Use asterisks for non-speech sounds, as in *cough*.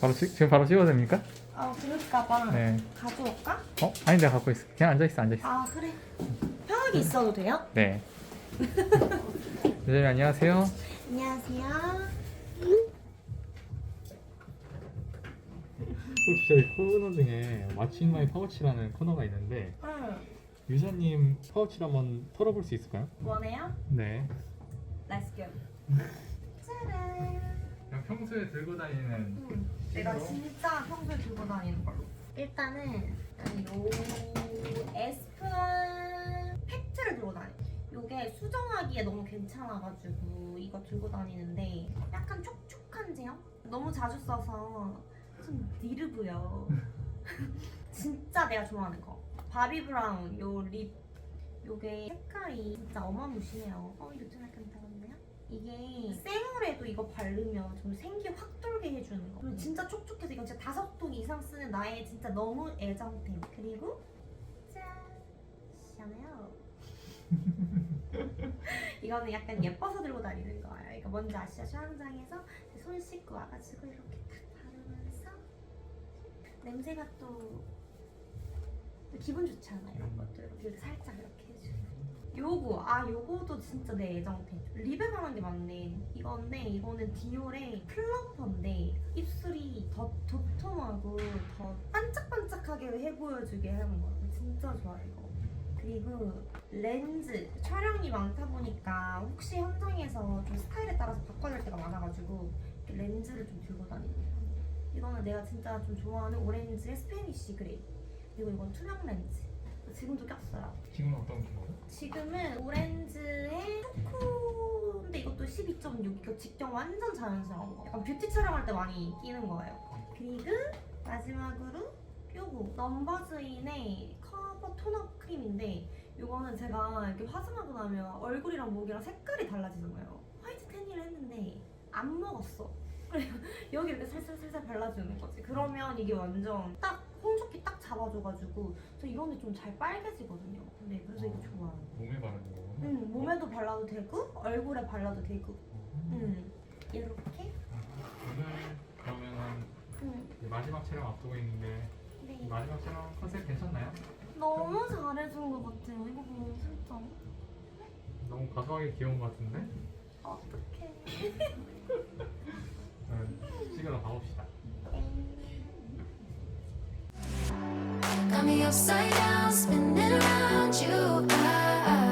바로 찍 지금 바로 찍어도 됩니까? 아 그럴까봐 네. 가져올까? 어? 아니 내가 갖고 있어. 그냥 앉아 있어 앉아 있어. 아 그래 편하게 있어도 돼요? 네. 선생님 안녕하세요. 안녕하세요 혹시 저희 코너 중에 마칭 마이 파우치라는 코너가 있는데 응 유자님 파우치를 한번 털어볼 수 있을까요? 원해요? 네. Let's go 평소에 들고 다니는 응. 내가 진짜 평소에 들고 다니는 걸로. 일단은 요 에스쁘아 팩트를 들고 다녀. 요게 수정하기에 너무 괜찮아가지고 이거 들고 다니는데 약간 촉촉한 제형? 너무 자주 써서 좀 니르브요. *laughs* 진짜 내가 좋아하는 거. 바비 브라운 요 립. 요게 색깔이 진짜 어마무시해요. 어좀 약간 생얼에도 이거 바르면 좀 생기 확 돌게 해주는 거. 그리고 진짜 촉촉해서 이건 진짜 다섯 통 이상 쓰는 나의 진짜 너무 애정템. 그리고 짠 샤넬. *laughs* 이거는 약간 예뻐서 들고 다니는 거예요. 이거 뭔지 아시죠? 수영장에서 손 씻고 와가지고 이렇게 탁 바르면서 냄새가 또, 또 기분 좋잖아요. 이런 것들 이렇게 살짝 이렇게 해주는. 요거 아 요거도 진짜 내 애정템. 립에 관한 게 많네. 이건데 이거는 디올의 플럼퍼인데 입술이 더 도톰하고 더 반짝반짝하게 해 보여주게 하는 거야 진짜 좋아 이거. 그리고 렌즈. 촬영이 많다 보니까 혹시 현장에서 좀 스타일에 따라서 바꿔야 될 때가 많아가지고 렌즈를 좀 들고 다니는 이거는 내가 진짜 좀 좋아하는 오렌지의 스페니쉬 그레이. 그리고 이건 투명 렌즈. 지금도 꼈어요 지금은 오렌지의 초코인데 이것도 12.6 이거 직경 완전 자연스러운 거. 약간 뷰티 촬영할 때 많이 끼는 거예요. 그리고 마지막으로 요거. 넘버즈인의 커버 톤업 크림인데 이거는 제가 이렇게 화장하고 나면 얼굴이랑 목이랑 색깔이 달라지는 거예요. 화이트 태닝을 했는데 안 먹었어. 그래 *laughs* 여기 이렇게 살살살살 발라주는 거지. 그러면 이게 완전 딱 잡아줘가지고 저 이런 데 좀 잘 빨개지거든요 근데 그래서 이거 좋아요 몸에 바르는 거. 응, 몸에도 발라도 되고 얼굴에 발라도 되고 응. 이렇게 오늘 그러면은 응. 이제 마지막 촬영 앞두고 있는데 네. 마지막 촬영 컨셉 괜찮나요? 너무 잘해준 것 같아요 이거 보면 진짜 너무 과도하게 귀여운 것 같은데? 어떡해 *laughs* Got me upside down, spinning around you. I, I